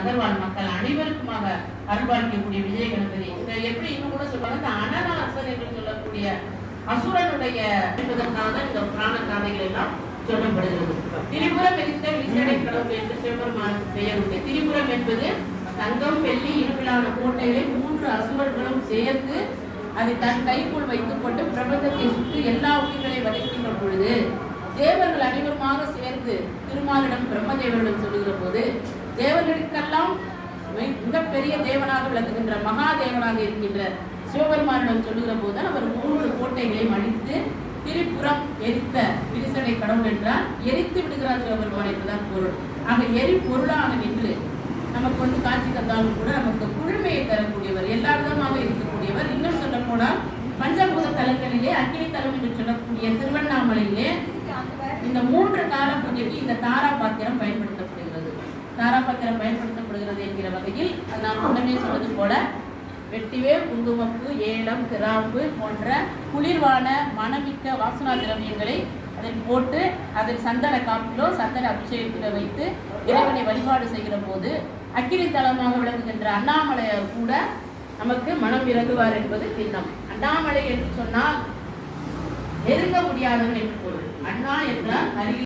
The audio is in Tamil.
நகர்வாழ் மக்கள் அனைவருக்குமாக அருள்பாலிக்கக்கூடிய விஜய கணபதி. இதை எப்படி இன்னும் கூட சொல்லுவாங்க? இந்த அனராசன் என்று சொல்லக்கூடிய அசுரனுடைய என்பதற்காக இந்த புராண காதைகள் எல்லாம் சொல்லப்படுகிறது. திரிபுரம் எரித்த விசேடை கடவுள் என்று சிவபெருமானுக்கு பெயர் உண்டு. திரிபுரம் என்பது தங்கம் வெள்ளி இருப்பிலான கோட்டைகளை மூன்று அசுரர்களும் சேர்த்து அதை தன் கைக்குள் வைத்துக் கொண்டு பிரபஞ்சத்தை சுற்றி எல்லா உயிர்களை வதைக்கின்ற பொழுது தேவர்கள் அனைவருமாக சேர்ந்து திருமாலிடம் பிரம்மதேவரிடம் சொல்லுகிற போது மிகப்பெரிய தேவனாக விளங்குகின்ற மகாதேவனாக இருக்கின்ற சிவபெருமானிடம் சொல்லுகிற போது அவர் மூன்று கோட்டைகளை அழித்து திரிபுரம் எரித்த விரிசடை கடவுள் என்றால் எரித்து விடுகிறார் சிவபெருமான் என்றுதான் பொருள். ஆக எரி பொருளாக நின்று நமக்கு வந்து காட்சி தந்தாலும் கூட நமக்கு குழுமையை தரக்கூடியவர் எல்லா விதமாக இருக்கக்கூடியவர் இன்னும் சொல்ல போனால் பஞ்சபூத தலங்களிலே அக்கினி தலம் என்று சொல்லக்கூடிய திருவண்ணாமலையிலே இந்த மூன்று தாரா பூஜைக்கு இந்த தாரா பாத்திரம் பயன்படுத்தப்படுகிறது. தாரா பாத்திரம் பயன்படுத்த பயன்படுத்தப்படுகிறது என்கிற வகையில் நான் முன்னமே சொன்னது போல வெட்டிவேல் குங்குமப்பு ஏலம் கிராம்பு போன்ற குளிர்வான மனமிக்க வாசனா திரவியங்களை அதில் போட்டு அதில் சந்தன காப்பிலோ சந்தன அபிஷேகத்தில் வைத்து இறைவனை வழிபாடு செய்கிற போது அக்கினி தலமாக விளங்குகின்ற அண்ணாமலையை கூட நமக்கு மனம் இறங்குவார் என்பது திண்ணம் அண்ணாமலை என்று சொன்னால் நெருங்க முடியாதவன் என்று பொருள். அண்ணா என்றால் அருகில்